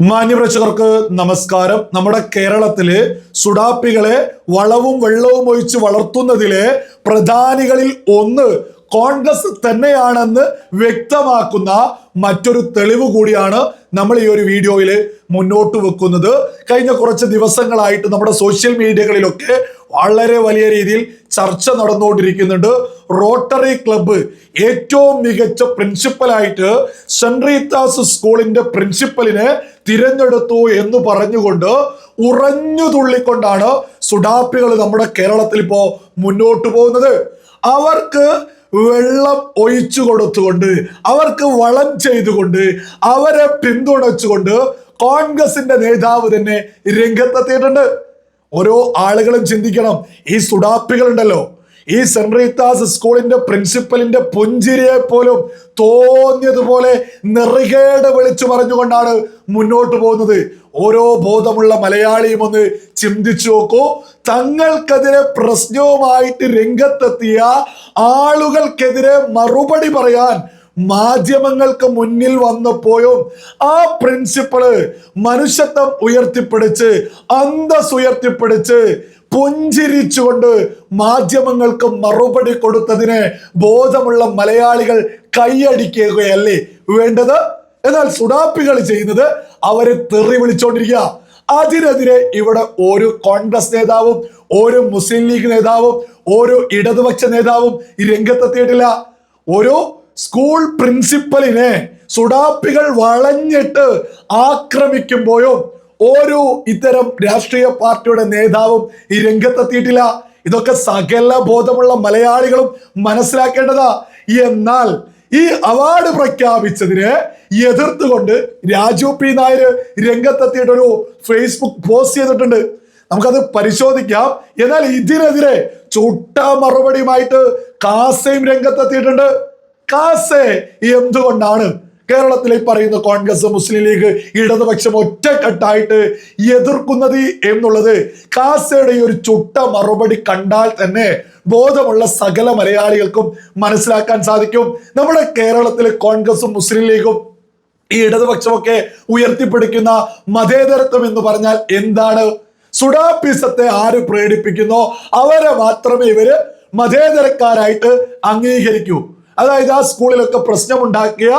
മാന്യപ്രേക്ഷകർക്ക് നമസ്കാരം. നമ്മുടെ കേരളത്തിൽ സുഡാപ്പികളെ വളവും വെള്ളവും ഒഴിച്ച് വളർത്തുന്നതിലെ പ്രധാനികളിൽ ഒന്ന് കോൺഗ്രസ് തന്നെയാണെന്ന് വ്യക്തമാക്കുന്ന മറ്റൊരു തെളിവ് കൂടിയാണ് നമ്മൾ ഈ ഒരു വീഡിയോയിൽ മുന്നോട്ട് വെക്കുന്നത്. കഴിഞ്ഞ കുറച്ച് ദിവസങ്ങളായിട്ട് നമ്മുടെ സോഷ്യൽ മീഡിയകളിലൊക്കെ വളരെ വലിയ രീതിയിൽ ചർച്ച നടന്നുകൊണ്ടിരിക്കുന്നുണ്ട്. റോട്ടറി ക്ലബ്ബ് ഏറ്റവും മികച്ച പ്രിൻസിപ്പലായിട്ട് റീത്താസ് സ്കൂളിന്റെ പ്രിൻസിപ്പലിനെ തിരഞ്ഞെടുത്തു എന്ന് പറഞ്ഞുകൊണ്ട് ഉറഞ്ഞു തുള്ളിക്കൊണ്ടാണ് സുഡാപ്പികൾ നമ്മുടെ കേരളത്തിൽ ഇപ്പോ മുന്നോട്ട് പോകുന്നത്. അവർക്ക് വെള്ളം ഒഴിച്ചു കൊടുത്തുകൊണ്ട് അവർക്ക് വളം ചെയ്തുകൊണ്ട് അവരെ പിന്തുണച്ചുകൊണ്ട് കോൺഗ്രസിന്റെ നേതാവ് തന്നെ രംഗത്തെത്തിയിട്ടുണ്ട്. ഓരോ ആളുകളും ചിന്തിക്കണം. ഈ സുഡാപ്പികൾ ഉണ്ടല്ലോ ഈ സെൻട്രൽ റീത്താസ് സ്കൂളിന്റെ പ്രിൻസിപ്പലിന്റെ പുഞ്ചിരിയെ പോലും തോന്നിയതുപോലെ നെറുകേട് വിളിച്ചു പറഞ്ഞുകൊണ്ടാണ് മുന്നോട്ട് പോകുന്നത്. ഓരോ ബോധമുള്ള മലയാളിയും ഒന്ന് ചിന്തിച്ചു നോക്കൂ. തങ്ങൾക്കെതിരെ പ്രശ്നവുമായിട്ട് രംഗത്തെത്തിയ ആളുകൾക്കെതിരെ മറുപടി പറയാൻ മാധ്യമങ്ങൾക്ക് മുന്നിൽ വന്നപ്പോഴും ആ പ്രിൻസിപ്പൾ മനുഷ്യത്വം ഉയർത്തിപ്പിടിച്ച് അന്തസ് ഉയർത്തിപ്പിടിച്ച് പുഞ്ചിരിച്ചുകൊണ്ട് മാധ്യമങ്ങൾക്ക് മറുപടി കൊടുത്തതിന് ബോധമുള്ള മലയാളികൾ കൈയടിക്കുകയല്ലേ വേണ്ടത്? എന്നാൽ സുഡാപ്പികൾ ചെയ്യുന്നത് അവരെ തെറി വിളിച്ചോണ്ടിരിക്കുക. അതിനെതിരെ ഇവിടെ ഒരു കോൺഗ്രസ് നേതാവും ഒരു മുസ്ലിം ലീഗ് നേതാവും ഒരു ഇടതുപക്ഷ നേതാവും രംഗത്തെത്തിയിട്ടില്ല. ഒരു സ്കൂൾ പ്രിൻസിപ്പലിനെ സുഡാപ്പികൾ വളഞ്ഞിട്ട് ആക്രമിക്കുമ്പോഴും ഓരോ ഇത്തരം രാഷ്ട്രീയ പാർട്ടിയുടെ നേതാവും ഈ രംഗത്തെത്തിയിട്ടില്ല. ഇതൊക്കെ സകല ബോധമുള്ള മലയാളികളും മനസ്സിലാക്കേണ്ടതാ. എന്നാൽ ഈ അവാർഡ് പ്രഖ്യാപിച്ചതിനെ എതിർത്തുകൊണ്ട് രാജു പി നായർ രംഗത്തെത്തിയിട്ടൊരു ഫേസ്ബുക്ക് പോസ്റ്റ് ചെയ്തിട്ടുണ്ട്. നമുക്കത് പരിശോധിക്കാം. എന്നാൽ ഇതിനെതിരെ ചുട്ട മറുപടിയുമായിട്ട് കാസയും രംഗത്തെത്തിയിട്ടുണ്ട്. കാസെ എന്തുകൊണ്ടാണ് കേരളത്തിലെ പറയുന്ന കോൺഗ്രസ് മുസ്ലിം ലീഗ് ഇടതുപക്ഷം ഒറ്റക്കെട്ടായിട്ട് എതിർക്കുന്നത് എന്നുള്ളത് കാസയുടെ ഒരു ചുട്ട മറുപടി കണ്ടാൽ തന്നെ ബോധമുള്ള സകല മലയാളികൾക്കും മനസ്സിലാക്കാൻ സാധിക്കും. നമ്മുടെ കേരളത്തിലെ കോൺഗ്രസും മുസ്ലിം ലീഗും ഈ ഇടതുപക്ഷമൊക്കെ ഉയർത്തിപ്പിടിക്കുന്ന മതേതരത്വം എന്ന് പറഞ്ഞാൽ എന്താണ്? സുഡാപ്പിസത്തെ ആര് പ്രേരിപ്പിക്കുന്നോ? അവരെ മാത്രമേ ഇവർ മതേതരക്കാരായിട്ട് അംഗീകരിക്കൂ. അതായത് ആ സ്കൂളിലൊക്കെ പ്രശ്നമുണ്ടാക്കിയ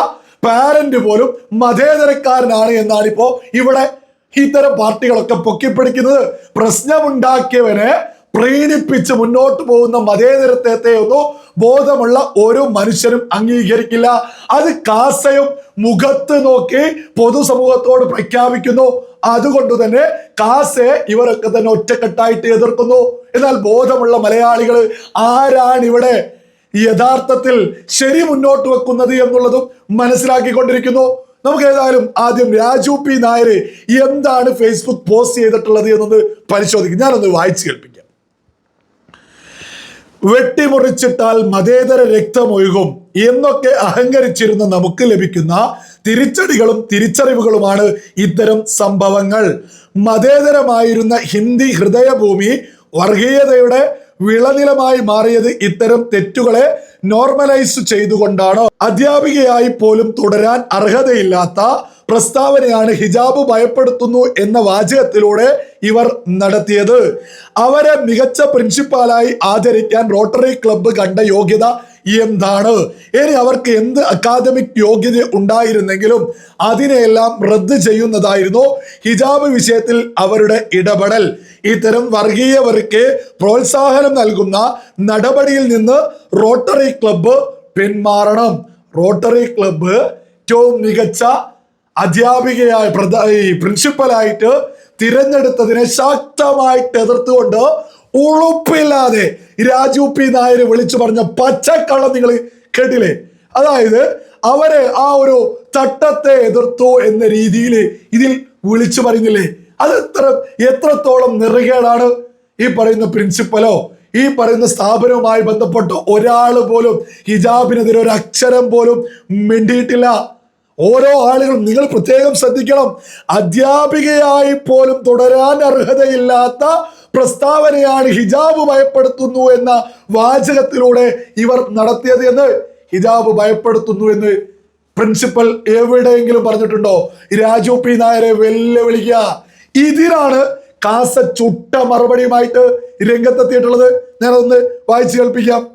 പാരന്റ് പോലും മതേതരക്കാരനാണ് എന്നാണ് ഇപ്പോ ഇവിടെ ഇത്തരം പാർട്ടികളൊക്കെ പൊക്കിപ്പിടിക്കുന്നത്. പ്രശ്നമുണ്ടാക്കിയവനെ പ്രീണിപ്പിച്ച് മുന്നോട്ട് പോകുന്ന മതേതരത്വത്തെ ഒന്നും ബോധമുള്ള ഒരു മനുഷ്യനും അംഗീകരിക്കില്ല. അത് കാസയും മുഖത്ത് നോക്കി പൊതുസമൂഹത്തോട് പ്രഖ്യാപിക്കുന്നു. അതുകൊണ്ട് തന്നെ കാസെ ഇവരൊക്കെ തന്നെ ഒറ്റക്കെട്ടായിട്ട് എതിർക്കുന്നു. എന്നാൽ ബോധമുള്ള മലയാളികൾ ആരാണ് ഇവിടെ യഥാർത്ഥത്തിൽ ശരി മുന്നോട്ട് വെക്കുന്നത് എന്നുള്ളതും മനസ്സിലാക്കിക്കൊണ്ടിരിക്കുന്നു. നമുക്ക് ഏതായാലും ആദ്യം രാജു പി നായർ എന്താണ് ഫേസ്ബുക്ക് പോസ്റ്റ് ചെയ്തിട്ടുള്ളത് എന്നൊന്ന് പരിശോധിക്കും. ഞാനൊന്ന് വായിച്ചു കേൾപ്പിക്കാം. വെട്ടിമുറിച്ചിട്ടാൽ മതേതര രക്തമൊഴുകും എന്നൊക്കെ അഹങ്കരിച്ചിരുന്ന നമുക്ക് ലഭിക്കുന്ന തിരിച്ചടികളും തിരിച്ചറിവുകളുമാണ് ഇത്തരം സംഭവങ്ങൾ. മതേതരമായിരുന്ന ഹിന്ദി ഹൃദയഭൂമി വർഗീയതയുടെ വിളനിലമായി മാറിയത് ഇത്തരം തെറ്റുകളെ നോർമലൈസ് ചെയ്തുകൊണ്ടാണ്. അധ്യാപികയായി പോലും തുടരാൻ അർഹതയില്ലാത്ത പ്രസ്താവനയാണ് ഹിജാബ് ഭയപ്പെടുത്തുന്നു എന്ന വാചകത്തിലൂടെ ഇവർ നടത്തിയത്. അവരെ മികച്ച പ്രിൻസിപ്പാലായി ആദരിക്കാൻ റോട്ടറി ക്ലബ്ബ് കണ്ട യോഗ്യത എന്താണ്? ഇനി അവർക്ക് എന്ത് അക്കാദമിക് യോഗ്യത ഉണ്ടായിരുന്നെങ്കിലും അതിനെയെല്ലാം റദ്ദ് ചെയ്യുന്നതായിരുന്നു ഹിജാബ് വിഷയത്തിൽ അവരുടെ ഇടപെടൽ. ഇത്തരം വർഗീയവർക്ക് പ്രോത്സാഹനം നൽകുന്ന നടപടിയിൽ നിന്ന് റോട്ടറി ക്ലബ്ബ് പിന്മാറണം. റോട്ടറി ക്ലബ്ബ് ഏറ്റവും മികച്ച അധ്യാപികയായ പ്രധാ പ്രിൻസിപ്പലായിട്ട് തിരഞ്ഞെടുത്തതിനെ ശക്തമായിട്ട് എതിർത്തുകൊണ്ട് ഉളുപ്പില്ലാതെ രാജു പി നായർ വിളിച്ചു പറഞ്ഞ പച്ചക്കള്ളം നിങ്ങൾ കേട്ടില്ലേ? അതായത് അവർ ആ ഒരു ചട്ടത്തെ എതിർത്തു എന്ന രീതിയിൽ ഇതിൽ വിളിച്ചു പറയുന്നില്ലേ? അത് എത്ര എത്രത്തോളം നിറകേടാണ്? ഈ പറയുന്ന പ്രിൻസിപ്പലോ ഈ പറയുന്ന സ്ഥാപനവുമായി ബന്ധപ്പെട്ട ഒരാൾ പോലും ഹിജാബിനെതിരെ ഒരു അക്ഷരം പോലും മിണ്ടിയിട്ടില്ല. ഓരോ ആളുകളും നിങ്ങൾ പ്രത്യേകം ശ്രദ്ധിക്കണം. അധ്യാപികയായി പോലും തുടരാൻ അർഹതയില്ലാത്ത പ്രസ്താവനയാണ് ഹിജാബ് ഭയപ്പെടുത്തുന്നു എന്ന വാചകത്തിലൂടെ ഇവർ നടത്തിയത് എന്ന് ഹിജാബ് ഭയപ്പെടുത്തുന്നു എന്ന് പ്രിൻസിപ്പൽ എവിടെയെങ്കിലും പറഞ്ഞിട്ടുണ്ടോ? രാജു പി നായരെ വെല്ലുവിളിക്കുക. ഇതിനാണ് കാസ ചുട്ട മറുപടിയുമായിട്ട് രംഗത്തെത്തിയിട്ടുള്ളത്. ഞാനതൊന്ന് വായിച്ചു കേൾപ്പിക്കാം.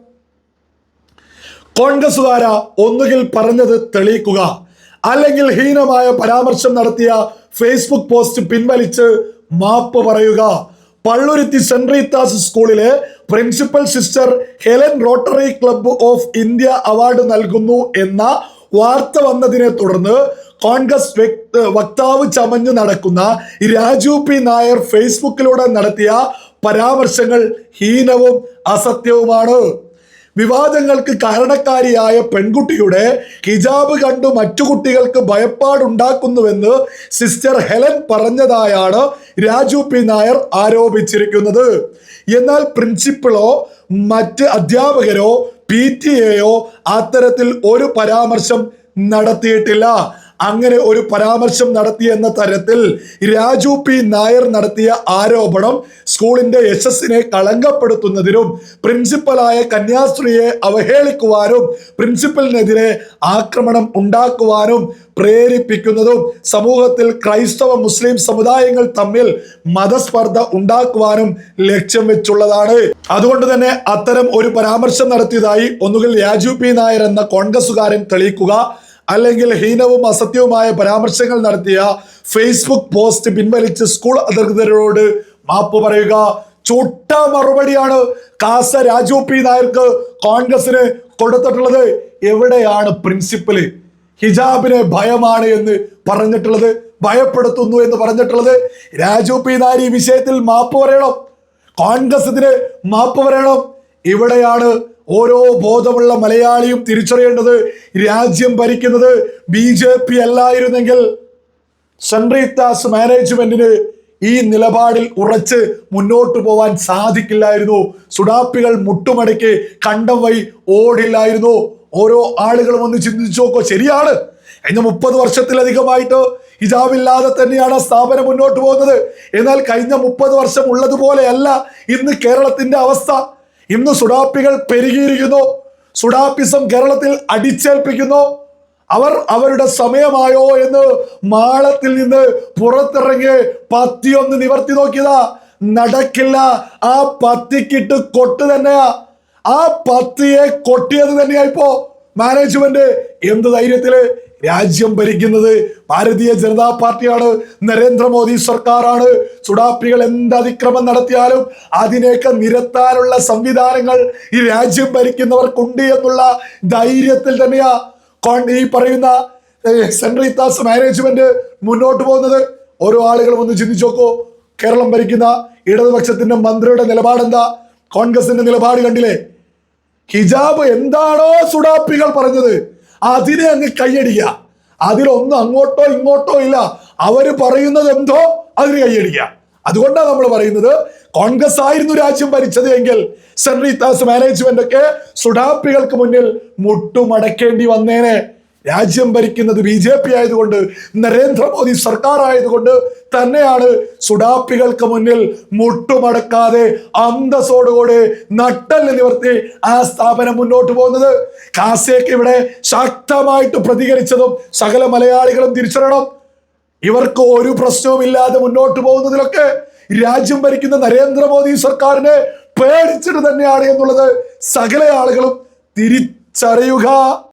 കോൺഗ്രസുകാര ഒന്നുകിൽ പറഞ്ഞത് തെളിയിക്കുക. അല്ലെങ്കിൽ ഹീനമായ പരാമർശം നടത്തിയ ഫേസ്ബുക്ക് പോസ്റ്റ് പിൻവലിച്ച് മാപ്പ് പറയുക. പള്ളുരുത്തി സെന്റ് റീത്താസ് സ്കൂളിലെ principal sister Helen Rotary club of India award നൽകുന്നു എന്ന വാർത്ത വന്നതിനെ തുടർന്ന് കോൺഗ്രസ് വക്താവ് ചമഞ്ഞു നടക്കുന്ന രാജു പി നായർ ഫേസ്ബുക്കിലൂടെ നടത്തിയ പരാമർശങ്ങൾ ഹീനവും അസത്യവുമാണ്. വിവാദങ്ങൾക്ക് കാരണക്കാരിയായ പെൺകുട്ടിയുടെ ഹിജാബ് കണ്ടു മറ്റു കുട്ടികൾക്ക് ഭയപ്പാടുണ്ടാക്കുന്നുവെന്ന് സിസ്റ്റർ ഹെലൻ പറഞ്ഞതായാണ് രാജു പി നായർ ആരോപിച്ചിരിക്കുന്നത്. എന്നാൽ പ്രിൻസിപ്പിളോ മറ്റ് അധ്യാപകരോ പി ടി എയോ അത്തരത്തിൽ ഒരു പരാമർശം നടത്തിയിട്ടില്ല. അങ്ങനെ ഒരു പരാമർശം നടത്തി എന്ന തരത്തിൽ രാജു പി. നായർ നടത്തിയ ആരോപണം സ്കൂളിന്റെ യശസ്സിനെ കളങ്കപ്പെടുത്തുന്നതിനും പ്രിൻസിപ്പലായ കന്യാസ്ത്രീയെ അവഹേളിക്കുവാനും പ്രിൻസിപ്പലിനെതിരെ ആക്രമണം ഉണ്ടാക്കുവാനും പ്രേരിപ്പിക്കുന്നതും സമൂഹത്തിൽ ക്രൈസ്തവ മുസ്ലിം സമുദായങ്ങൾ തമ്മിൽ മതസ്പർദ്ധ ഉണ്ടാക്കുവാനും ലക്ഷ്യം വെച്ചുള്ളതാണ്. അതുകൊണ്ട് തന്നെ അത്തരം ഒരു പരാമർശം നടത്തിയതായി ഒന്നുകിൽ രാജു പി. നായർ എന്ന കോൺഗ്രസുകാരൻ തെളിയിക്കുക അല്ലെങ്കിൽ ഹീനവും അസത്യവുമായ പരാമർശങ്ങൾ നടത്തിയ ഫേസ്ബുക്ക് പോസ്റ്റ് പിൻവലിച്ച് സ്കൂൾ അധികൃതരോട് മാപ്പ് പറയുക. ചുട്ട മറുപടിയാണ് കാസ രാജു പി നായർക്ക് കോൺഗ്രസിന് കൊടുത്തിട്ടുള്ളത്. എവിടെയാണ് പ്രിൻസിപ്പൽ ഹിജാബിനെ ഭയമാണ് എന്ന് പറഞ്ഞിട്ടുള്ളത്? ഭയപ്പെടുത്തുന്നു എന്ന് പറഞ്ഞിട്ടുള്ളത്. രാജു പി നായർ ഈ വിഷയത്തിൽ മാപ്പ് പറയണം. കോൺഗ്രസ് ഇതിന് മാപ്പ് പറയണം. ഇവിടെയാണ് ഓരോ ബോധമുള്ള മലയാളിയും തിരിച്ചറിയേണ്ടത് രാജ്യം ഭരിക്കുന്നത് ബി ജെ പി അല്ലായിരുന്നെങ്കിൽ സെൻട്രീത്താസ് മാനേജ്മെന്റിന് ഈ നിലപാടിൽ ഉറച്ച് മുന്നോട്ട് പോവാൻ സാധിക്കില്ലായിരുന്നു. സുഡാപ്പികൾ മുട്ടുമടക്കി കണ്ടം വഴി ഓടില്ലായിരുന്നു. ഓരോ ആളുകളും ഒന്ന് ചിന്തിച്ചു നോക്കോ ശരിയാണ്. കഴിഞ്ഞ മുപ്പത് വർഷത്തിലധികമായിട്ട് ഹിജാബില്ലാതെ തന്നെയാണ് സ്ഥാപനം മുന്നോട്ട് പോകുന്നത്. എന്നാൽ കഴിഞ്ഞ മുപ്പത് വർഷം ഉള്ളതുപോലെയല്ല ഇന്ന് കേരളത്തിന്റെ അവസ്ഥ. ഇന്ന് സുഡാപ്പികൾ പെരുകിയിരിക്കുന്നു. സുഡാപ്പിസം കേരളത്തിൽ അടിച്ചേൽപ്പിക്കുന്നു. അവർ അവരുടെ സമയമായോ എന്ന് മാളത്തിൽ നിന്ന് പുറത്തിറങ്ങി പത്തി ഒന്ന് നിവർത്തി നോക്കിയതാ. നടക്കില്ല. ആ പത്തിക്കിട്ട് കൊട്ട് തന്നെയാ. ആ പത്തിയെ കൊട്ടിയത് തന്നെയാ ഇപ്പോ മാനേജ്മെന്റ്. എന്ത് ധൈര്യത്തിൽ രാജ്യം ഭരിക്കുന്നത് ഭാരതീയ ജനതാ പാർട്ടിയാണ്. നരേന്ദ്രമോദി സർക്കാരാണ്. സുഡാപ്പികൾ എന്ത് അതിക്രമം നടത്തിയാലും അതിനെയൊക്കെ നിരത്താനുള്ള സംവിധാനങ്ങൾ ഈ രാജ്യം ഭരിക്കുന്നവർക്കുണ്ട് എന്നുള്ള ധൈര്യത്തിൽ തന്നെയാ ഈ പറയുന്ന സെൻട്രീത്താസ് മാനേജ്മെന്റ് മുന്നോട്ട് പോകുന്നത്. ഓരോ ആളുകളും ഒന്ന് ചിന്തിച്ചു നോക്കൂ. കേരളം ഭരിക്കുന്ന ഇടതുപക്ഷത്തിന്റെ മന്ത്രിയുടെ നിലപാടെന്താ? കോൺഗ്രസിന്റെ നിലപാട് കണ്ടില്ലേ? ഹിജാബ് എന്താണോ സുഡാപ്പികൾ പറഞ്ഞത്. അതിനെ അങ്ങ് കൈയടിക്കുക. അതിലൊന്നും അങ്ങോട്ടോ ഇങ്ങോട്ടോ ഇല്ല. അവർ പറയുന്നത് എന്തോ അതിന് കൈയടിക്കുക. അതുകൊണ്ടാണ് നമ്മൾ പറയുന്നത് കോൺഗ്രസ് ആയിരുന്നു രാജ്യം ഭരിച്ചത് എങ്കിൽ സെൻട്രീത്താസ് മാനേജ്മെന്റ് ഒക്കെ സുഡാപ്പികൾക്ക് മുന്നിൽ മുട്ടുമടക്കേണ്ടി വന്നേനെ. രാജ്യം ഭരിക്കുന്നത് ബി ജെ പി ആയതുകൊണ്ട് നരേന്ദ്രമോദി സർക്കാർ ആയതുകൊണ്ട് തന്നെയാണ് സുഡാപ്പികൾക്ക് മുന്നിൽ മുട്ടുമടക്കാതെ അന്തസ്സോടുകൂടെ നട്ടൽ നിവർത്തി ആ സ്ഥാപനം മുന്നോട്ട് പോകുന്നത്. കാസേക്ക് ഇവിടെ ശക്തമായിട്ട് പ്രതികരിച്ചതും സകല മലയാളികളും തിരിച്ചറിയണം. ഇവർക്ക് ഒരു പ്രശ്നവും ഇല്ലാതെ മുന്നോട്ട് പോകുന്നതിലൊക്കെ രാജ്യം ഭരിക്കുന്ന നരേന്ദ്രമോദി സർക്കാരിനെ പേടിച്ചിട്ട് തന്നെയാണ് എന്നുള്ളത് സകല ആളുകളും തിരിച്ചറിയുക.